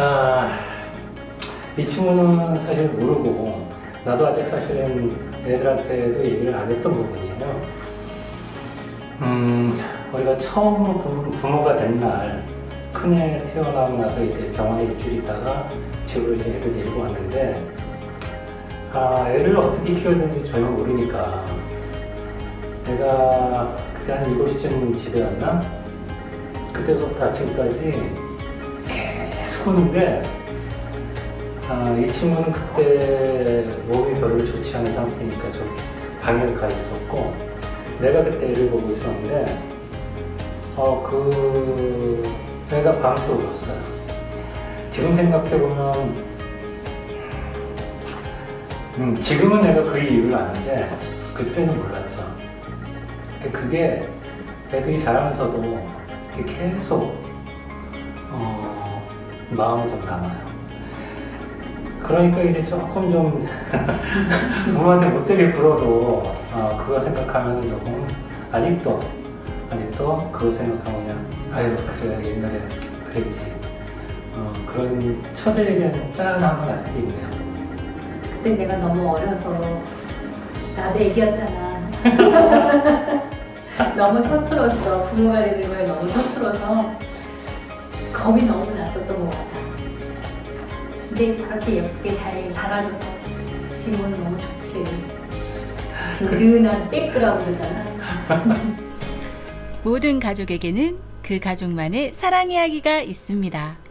아, 이 친구는 사실 모르고 나도 아직 사실은 애들한테도 얘기를 안 했던 부분이에요. 음, 우리가 처음 부, 부모가 된 날, 큰애 태어나고 나서 이제 병원에 일주일 있다가 집으로 이제 애를 데리고 왔는데, 아, 애를 어떻게 키워야 되는지 전혀 모르니까, 내가 그때 한 7시쯤 집에 왔나? 그때부터 아침까지 우는데, 아, 이 친구는 그때 몸이 별로 좋지 않은 상태니까 저 방에 가 있었고, 내가 그때 애를 보고 있었는데, 어, 그, 애가 밤새 울었어요. 지금 생각해보면, 음, 지금은 내가 그 이유를 아는데, 그때는 몰랐죠. 그게 애들이 자라면서도 계속, 어, 마음에 좀 남아요. 그러니까 이제 조금 좀 부모한테 못되게 굴어도 어, 그거 생각하면 조금 아직도 아직도 그거 생각하면 그냥 아유 그래 옛날에 그랬지 어, 그런 첫애에 대한 짠함은 아직 있네요. 그때 내가 너무 어려서 나도 애기였잖아. 너무 서툴었어. 부모가 되는 거에 너무 서툴어서 겁이 너무 났었던 것 같아. 근데 그렇게 예쁘게 잘 자라줘서 지금은 너무 좋지. 든든한 떼끄라고 그러잖아. 모든 가족에게는 그 가족만의 사랑 이야기가 있습니다.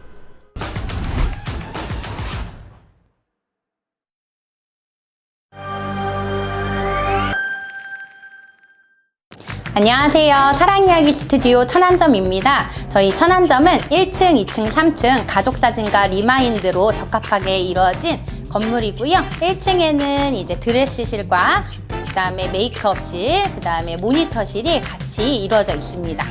안녕하세요. 사랑이야기 스튜디오 천안점입니다. 저희 천안점은 1층, 2층, 3층 가족사진과 리마인드로 적합하게 이루어진 건물이고요. 1층에는 이제 드레스실과 그 다음에 메이크업실, 그 다음에 모니터실이 같이 이루어져 있습니다.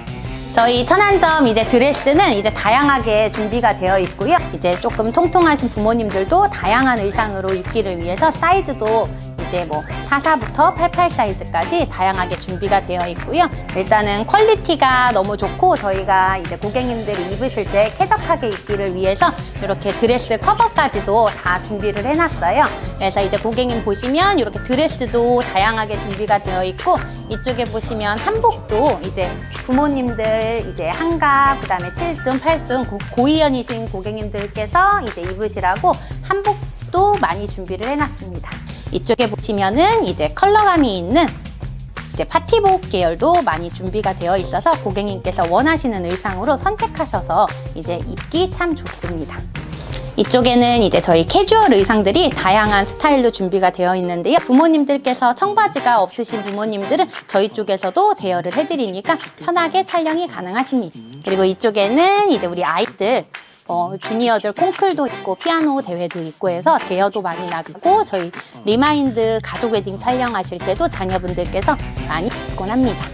저희 천안점 이제 드레스는 이제 다양하게 준비가 되어 있고요. 이제 조금 통통하신 부모님들도 다양한 의상으로 입기를 위해서 사이즈도 이제 뭐 44부터 88 사이즈까지 다양하게 준비가 되어 있고요. 일단은 퀄리티가 너무 좋고 저희가 이제 고객님들이 입으실 때 쾌적하게 입기를 위해서 이렇게 드레스 커버까지도 다 준비를 해놨어요. 그래서 이제 고객님 보시면 이렇게 드레스도 다양하게 준비가 되어 있고 이쪽에 보시면 한복도 이제 부모님들 이제 한갑 그다음에 칠순, 팔순 고- 고이연이신 고객님들께서 이제 입으시라고 한복도 많이 준비를 해놨습니다. 이쪽에 보시면은 이제 컬러감이 있는 이제 파티복 계열도 많이 준비가 되어 있어서 고객님께서 원하시는 의상으로 선택하셔서 이제 입기 참 좋습니다. 이쪽에는 이제 저희 캐주얼 의상들이 다양한 스타일로 준비가 되어 있는데요. 부모님들께서 청바지가 없으신 부모님들은 저희 쪽에서도 대여를 해드리니까 편하게 촬영이 가능하십니다. 그리고 이쪽에는 이제 우리 아이들 어, 주니어들 콩클도 있고 피아노 대회도 있고 해서 대여도 많이 나가고 저희 리마인드 가족 웨딩 촬영하실 때도 자녀분들께서 많이 입곤 합니다.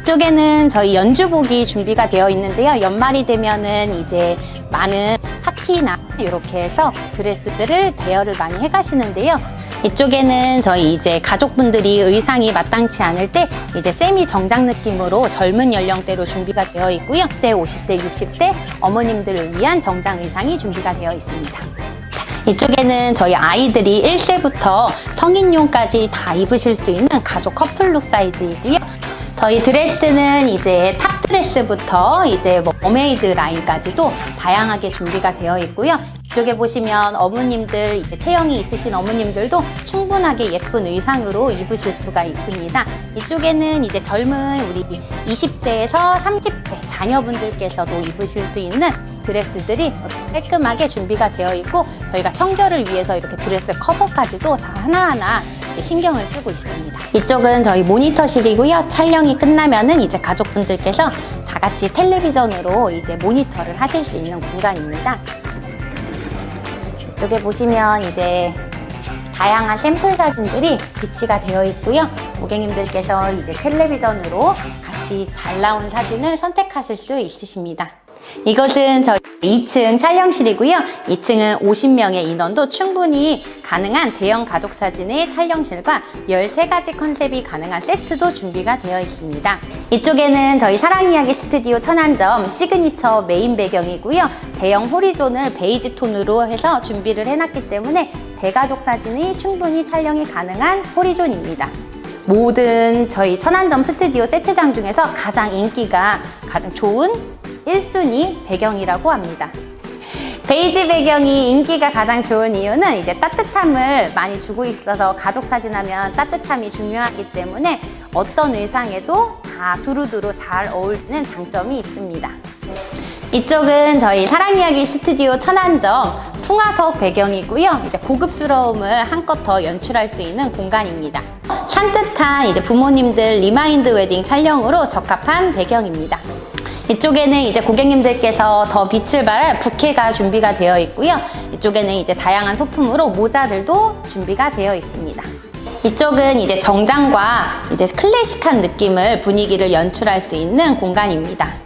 이쪽에는 저희 연주복이 준비가 되어 있는데요. 연말이 되면은 이제 많은 파티나 이렇게 해서 드레스들을 대여를 많이 해가시는데요. 이쪽에는 저희 이제 가족분들이 의상이 마땅치 않을 때 이제 세미 정장 느낌으로 젊은 연령대로 준비가 되어 있고요. 10대, 50대, 60대 어머님들을 위한 정장 의상이 준비가 되어 있습니다. 자, 이쪽에는 저희 아이들이 1세부터 성인용까지 다 입으실 수 있는 가족 커플룩 사이즈이고요. 저희 드레스는 이제 탑 드레스부터 이제 뭐 머메이드 라인까지도 다양하게 준비가 되어 있고요. 이쪽에 보시면 어머님들 체형이 있으신 어머님들도 충분하게 예쁜 의상으로 입으실 수가 있습니다. 이쪽에는 이제 젊은 우리 20대에서 30대 자녀분들께서도 입으실 수 있는 드레스들이 깔끔하게 준비가 되어 있고 저희가 청결을 위해서 이렇게 드레스 커버까지도 다 하나하나 신경을 쓰고 있습니다. 이쪽은 저희 모니터실이고요. 촬영이 끝나면은 이제 가족분들께서 다 같이 텔레비전으로 이제 모니터를 하실 수 있는 공간입니다. 이쪽에 보시면 이제 다양한 샘플 사진들이 비치가 되어 있고요. 고객님들께서 이제 텔레비전으로 같이 잘 나온 사진을 선택하실 수 있으십니다. 이것은 저희 2층 촬영실이고요. 2층은 50명의 인원도 충분히 가능한 대형 가족 사진의 촬영실과 13가지 컨셉이 가능한 세트도 준비가 되어 있습니다. 이쪽에는 저희 사랑이야기 스튜디오 천안점 시그니처 메인 배경이고요. 대형 호리존을 베이지 톤으로 해서 준비를 해놨기 때문에 대가족 사진이 충분히 촬영이 가능한 호리존입니다. 모든 저희 천안점 스튜디오 세트장 중에서 가장 인기가 가장 좋은 1순위 배경이라고 합니다. 베이지 배경이 인기가 가장 좋은 이유는 이제 따뜻함을 많이 주고 있어서 가족 사진하면 따뜻함이 중요하기 때문에 어떤 의상에도 다 두루두루 잘 어울리는 장점이 있습니다. 이쪽은 저희 사랑이야기 스튜디오 천안점 풍화석 배경이고요. 이제 고급스러움을 한껏 더 연출할 수 있는 공간입니다. 산뜻한 이제 부모님들 리마인드 웨딩 촬영으로 적합한 배경입니다. 이쪽에는 이제 고객님들께서 더 빛을 발할 부케가 준비가 되어 있고요. 이쪽에는 이제 다양한 소품으로 모자들도 준비가 되어 있습니다. 이쪽은 이제 정장과 이제 클래식한 느낌을 분위기를 연출할 수 있는 공간입니다.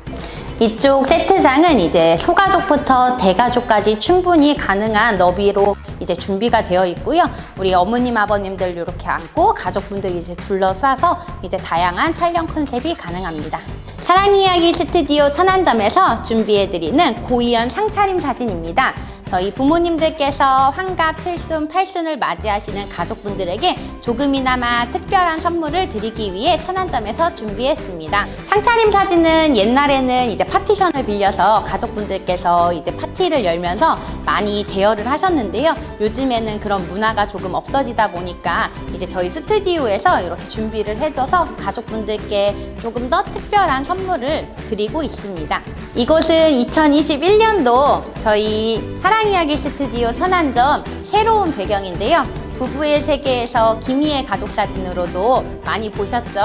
이쪽 세트장은 이제 소가족부터 대가족까지 충분히 가능한 너비로 이제 준비가 되어 있고요. 우리 어머님, 아버님들 이렇게 앉고 가족분들 이제 둘러싸서 이제 다양한 촬영 컨셉이 가능합니다. 사랑 이야기 스튜디오 천안점에서 준비해드리는 고이연 상차림 사진입니다. 저희 부모님들께서 환갑, 칠순, 팔순을 맞이하시는 가족분들에게 조금이나마 특별한 선물을 드리기 위해 천안점에서 준비했습니다. 상차림 사진은 옛날에는 이제 파티션을 빌려서 가족분들께서 이제 파티를 열면서 많이 대여를 하셨는데요. 요즘에는 그런 문화가 조금 없어지다 보니까 이제 저희 스튜디오에서 이렇게 준비를 해줘서 가족분들께 조금 더 특별한 선물을 드리고 있습니다. 이곳은 2021년도 저희 사랑이야기 스튜디오 천안점 새로운 배경인데요. 부부의 세계에서 김희의 가족 사진으로도 많이 보셨죠?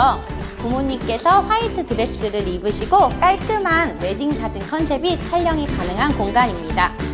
부모님께서 화이트 드레스를 입으시고 깔끔한 웨딩 사진 컨셉이 촬영이 가능한 공간입니다.